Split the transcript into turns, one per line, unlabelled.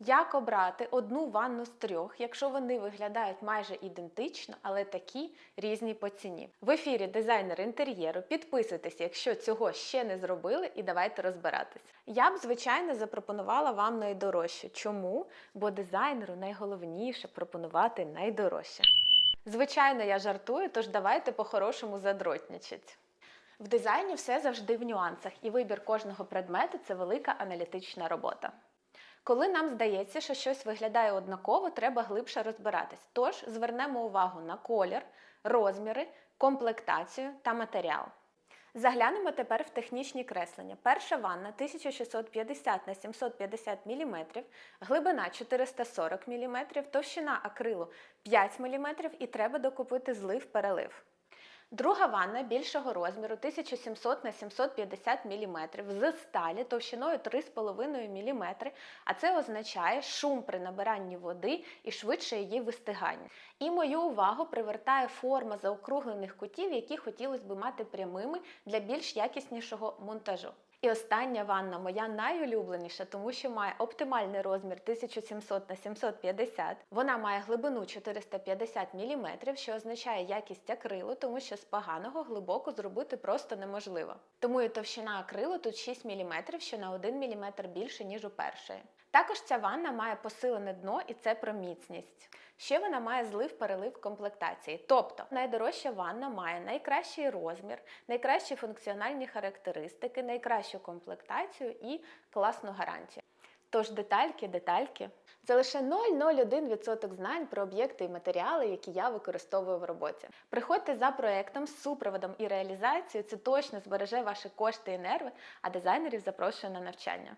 Як обрати одну ванну з трьох, якщо вони виглядають майже ідентично, але такі різні по ціні? В ефірі дизайнер інтер'єру. Підписуйтесь, якщо цього ще не зробили, і давайте розбиратись. Я б, звичайно, запропонувала вам найдорожче. Чому? Бо дизайнеру найголовніше пропонувати найдорожче. Звичайно, я жартую, тож давайте по-хорошому задротнячить. В дизайні все завжди в нюансах, і вибір кожного предмету це велика аналітична робота. Коли нам здається, що щось виглядає однаково, треба глибше розбиратись. Тож звернемо увагу на колір, розміри, комплектацію та матеріал. Заглянемо тепер в технічні креслення. Перша ванна 1650 на 750 мм, глибина 440 мм, товщина акрилу 5 мм і треба докупити злив-перелив. Друга ванна більшого розміру 1700 на 750 мм з сталі товщиною 3,5 мм, а це означає шум при набиранні води і швидше її вистигання. І мою увагу привертає форма заокруглених кутів, які хотілося б мати прямими для більш якіснішого монтажу. І остання ванна моя найулюбленіша, тому що має оптимальний розмір 1700 на 750. Вона має глибину 450 мм, що означає якість акрилу, тому що з поганого глибоко зробити просто неможливо. Тому і товщина акрилу тут 6 мм, що на 1 мм більше, ніж у першої. Також ця ванна має посилене дно і це про міцність. Ще вона має злив-перелив комплектації. Тобто найдорожча ванна має найкращий розмір, найкращі функціональні характеристики, найкращу комплектацію і класну гарантію. Тож детальки, детальки. Це лише 0,01% знань про об'єкти і матеріали, які я використовую в роботі. Приходьте за проектом супроводом і реалізацією, це точно збереже ваші кошти і нерви, а дизайнерів запрошую на навчання.